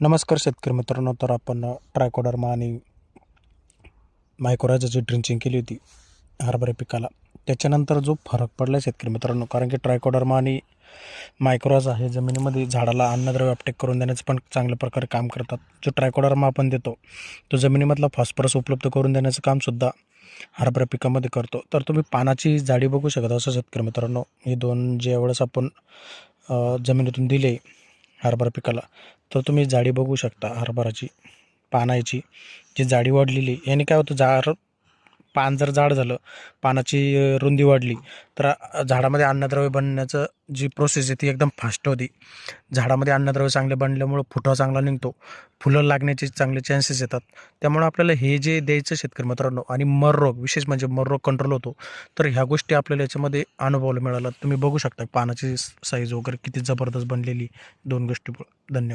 नमस्कार शेतकरी मित्रांनो तर आपण ट्रायकोडर्मा आणि मायक्रोराजाची ड्रिंचिंग केली होती हरभरा पिकाला. त्याच्यानंतर जो फरक पडला शेतकरी मित्रांनो कारण की ट्रायकोडर्मा आणि मायक्रोराजा हे जमिनीमध्ये झाडाला अन्नद्रव्य अपटेक करून देण्याचं पण चांगल्या प्रकारे काम करतात. जो ट्रायकोडर्मा आपण देतो तो जमिनीमधला फॉस्फरस उपलब्ध करून देण्याचं कामसुद्धा हरभरा पिकामध्ये करतो. तर तुम्ही पानाची जाडी बघू शकता असं शेतकरी मित्रांनो हे दोन जे वेळेस आपण जमिनीतून दिले हरभरा पिकाला. तर तुम्ही जाडी बघू शकता हरभराची पानाची. जी जाडी वाढलेली याने काय होतं जार पान जर जाड झालं पानाची रुंदी वाढली तर झाडामध्ये अन्नद्रव्य बनण्याचं जी प्रोसेस आहे ती एकदम फास्ट होती. झाडामध्ये अन्नद्रव्य चांगले बनल्यामुळं फुटवा चांगला निघतो. फुलं लागण्याचे चांगले चान्सेस येतात. त्यामुळं आपल्याला हे जे द्यायचं शेतकरी मित्रांनो आणि मर रोग विशेष म्हणजे मर रोग कंट्रोल होतो तर ह्या गोष्टी आपल्याला याच्यामध्ये अनुभवायला मिळाला तुम्ही बघू शकता पानाची साईज वगैरे किती जबरदस्त बनलेली. दोन गोष्टी धन्यवाद.